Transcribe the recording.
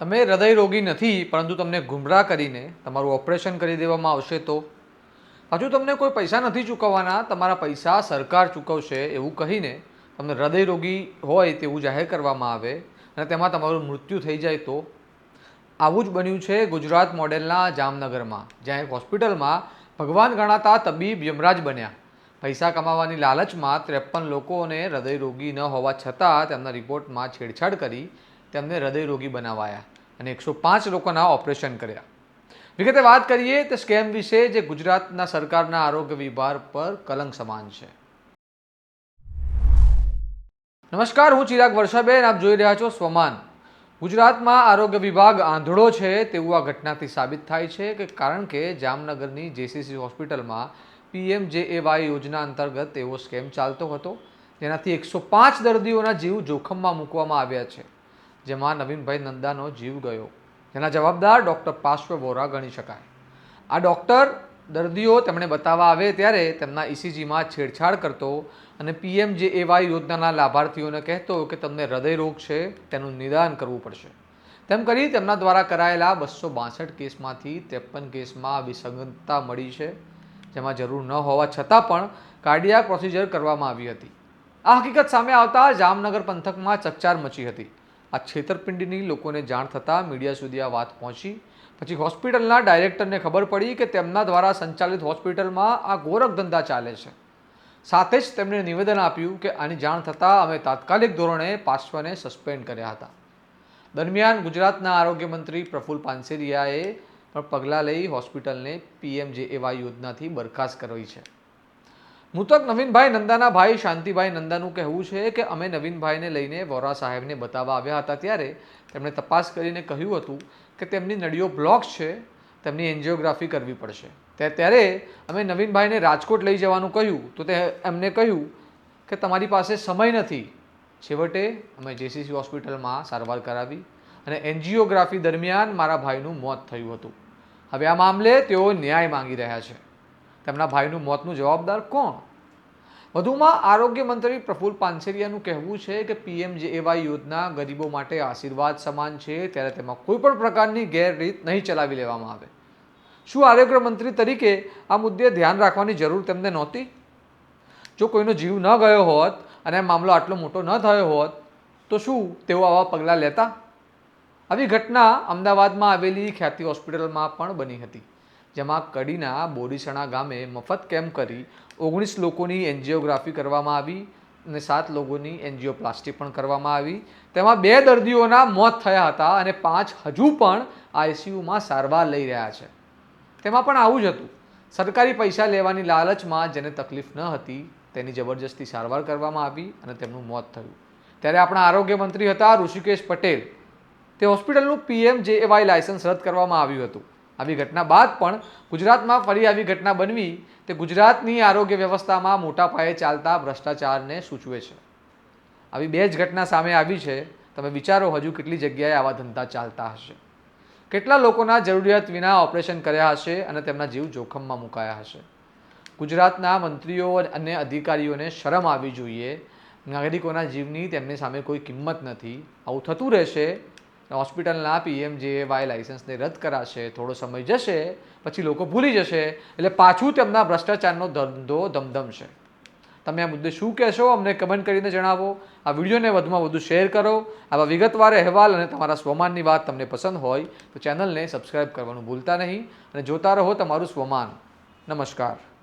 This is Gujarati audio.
તમે હૃદય રોગી નથી, પરંતુ તમને ગુમરાહ કરીને તમારું ઓપરેશન કરી દેવામાં આવશે તો? હજુ તમને કોઈ પૈસા નથી ચૂકવવાના, તમારા પૈસા સરકાર ચૂકવશે એવું કહીને તમને હૃદય રોગી હોય તેવું જાહેર કરવામાં આવે અને તેમાં તમારું મૃત્યુ થઈ જાય તો? આવું જ બન્યું છે ગુજરાત મોડેલના જામનગરમાં, જ્યાં એક હોસ્પિટલમાં ભગવાન ગણાતા તબીબ યમરાજ બન્યા. પૈસા કમાવાની લાલચમાં ત્રેપન લોકોને હૃદય રોગી ન હોવા છતાં તેમના રિપોર્ટમાં છેડછાડ કરી તેમને હૃદયરોગી બનાવાયા અને એકસો પાંચ લોકોના ઓપરેશન કર્યા. વિગતે વાત કરીએ તે સ્કેમ વિશે જે ગુજરાતના સરકારના આરોગ્ય વિભાગ પર કલંક સમાન છે. નમસ્કાર, હું ચિરાગ વર્ષાબેન. આપ જોઈ રહ્યા છો સ્વમાન. ગુજરાતમાં આરોગ્ય વિભાગ આંધળો છે તેવું આ ઘટનાથી સાબિત થાય છે કે કારણ કે જામનગરની જેસીસી હોસ્પિટલમાં પીએમ જે એવાય યોજના અંતર્ગત એવો સ્કેમ ચાલતો હતો, જેનાથી એકસો પાંચ દર્દીઓના જીવ જોખમમાં મૂકવામાં આવ્યા છે. જેમાં નવીનભાઈ નંદાનો જીવ ગયો. જેના જવાબદાર ડૉક્ટર પાર્શ્વ વોરા ગણી શકાય. આ ડૉક્ટર દર્દીઓ તેમણે બતાવવા આવે ત્યારે તેમના ઇસીજીમાં છેડછાડ કરતો અને પીએમ જે એવાય યોજનાના લાભાર્થીઓને કહેતો કે તમને હૃદયરોગ છે તેનું નિદાન કરવું પડશે. તેમ કરી તેમના દ્વારા કરાયેલા બસો બાસઠ કેસમાંથી ત્રેપન કેસમાં વિસંગતતા મળી છે, જેમાં જરૂર ન હોવા છતાં પણ કાર્ડિયાક પ્રોસિજર કરવામાં આવી હતી. આ હકીકત સામે આવતા જામનગર પંથકમાં ચકચાર મચી હતી. આ છેતરપિંડીની લોકોને જાણ થતાં મીડિયા સુધી આ વાત પહોંચી. પછી હોસ્પિટલના ડાયરેક્ટરને ખબર પડી કે તેમના દ્વારા સંચાલિત હોસ્પિટલમાં આ ગોરખ ધંધા ચાલે છે. સાથે જ તેમણે નિવેદન આપ્યું કે આની જાણ થતાં અમે તાત્કાલિક ધોરણે પાર્શ્વને સસ્પેન્ડ કર્યા હતા. દરમિયાન ગુજરાતના આરોગ્ય મંત્રી પ્રફુલ પાનસેરિયાએ પણ પગલાં લઈ હોસ્પિટલને પીએમજેએવાય યોજનાથી બરખાસ્ત કરવી છે. મૃતક નવીનભાઈ નંદાના ભાઈ શાંતિભાઈ નંદાનું કહેવું છે કે અમે નવીનભાઈને લઈને વોરા સાહેબને બતાવવા આવ્યા હતા ત્યારે તેમણે તપાસ કરીને કહ્યું હતું કે તેમની નળીઓ બ્લોક છે, તેમની એન્જિયોગ્રાફી કરવી પડશે. ત્યારે અમે નવીનભાઈને રાજકોટ લઈ જવાનું કહ્યું તો તે એમને કહ્યું કે તમારી પાસે સમય નથી. છેવટે અમે જેસીસી હોસ્પિટલમાં સારવાર કરાવી અને એન્જિયોગ્રાફી દરમિયાન મારા ભાઈનું મોત થયું હતું. હવે આ મામલે તેઓ ન્યાય માંગી રહ્યા છે. તેમના ભાઈનું મોતનું જવાબદાર કોણ? વધુમાં આરોગ્ય મંત્રી પ્રફુલ પાનસેરિયાનું કહેવું છે કે પીએમજેએવાય યોજના ગરીબો માટે આશીર્વાદ સમાન છે, ત્યારે તેમાં કોઈપણ પ્રકારની ગેરરીત નહીં ચલાવી લેવામાં આવે. શું આરોગ્ય મંત્રી તરીકે આ મુદ્દે ધ્યાન રાખવાની જરૂર તેમને નહોતી? જો કોઈનો જીવ ન ગયો હોત અને મામલો આટલો મોટો ન થયો હોત, તો શું તેઓ આવા પગલાં લેતા? આવી ઘટના અમદાવાદમાં આવેલી ખ્યાતિ હોસ્પિટલમાં પણ બની હતી. જેમાં કડીના બોરીસણા ગામે મફત કેમ્પ કરી ઓગણીસ લોકોની એન્જિયોગ્રાફી કરવામાં આવી અને સાત લોકોની એન્જિયોપ્લાસ્ટી પણ કરવામાં આવી. તેમાં બે દર્દીઓના મોત થયા હતા અને પાંચ હજુ પણ આઈસીયુમાં સારવાર લઈ રહ્યા છે. તેમાં પણ આવું જ હતું. સરકારી પૈસા લેવાની લાલચમાં જેને તકલીફ ન હતી તેની જબરજસ્તી સારવાર કરવામાં આવી અને તેમનું મોત થયું. ત્યારે આપણા આરોગ્ય મંત્રી હતા ઋષિકેશ પટેલ. તે હોસ્પિટલનું પીએમ જે એવાય લાયસન્સ રદ કરવામાં આવ્યું હતું. આવી ઘટના બાદ પણ ગુજરાતમાં ફરી આવી ઘટના બનવી તે ગુજરાતની આરોગ્ય વ્યવસ્થામાં મોટા પાયે ચાલતા ભ્રષ્ટાચારને સૂચવે છે. આવી બે જ ઘટના સામે આવી છે. તમે વિચારો હજુ કેટલી જગ્યાએ આવા ધંધા ચાલતા હશે. કેટલા લોકોના જરૂરિયાત વિના ઓપરેશન કર્યા હશે અને તેમના જીવ જોખમમાં મુકાયા હશે. ગુજરાતના મંત્રીઓ અને અધિકારીઓને શરમ આવવી જોઈએ. નાગરિકોના જીવની તેમની સામે કોઈ કિંમત નથી. આવું થતું રહેશે હોસ્પિટલના પીએમજેએવાય લાઇસન્સને રદ કરાશે, થોડો સમય જશે, પછી લોકો ભૂલી જશે, એટલે પાછું તેમના ભ્રષ્ટાચારનો ધંધો ધમધમશે. તમે આ મુદ્દે શું કહેશો, અમને કમેન્ટ કરીને જણાવો. આ વિડીયોને વધુમાં વધુ શેર કરો. આવા વિગતવાર અહેવાલ અને તમારા સ્વમાનની વાત તમને પસંદ હોય, તો ચેનલને સબસ્ક્રાઈબ કરવાનું ભૂલતા નહીં. અને જોતા રહો તમારું સ્વમાન. નમસ્કાર.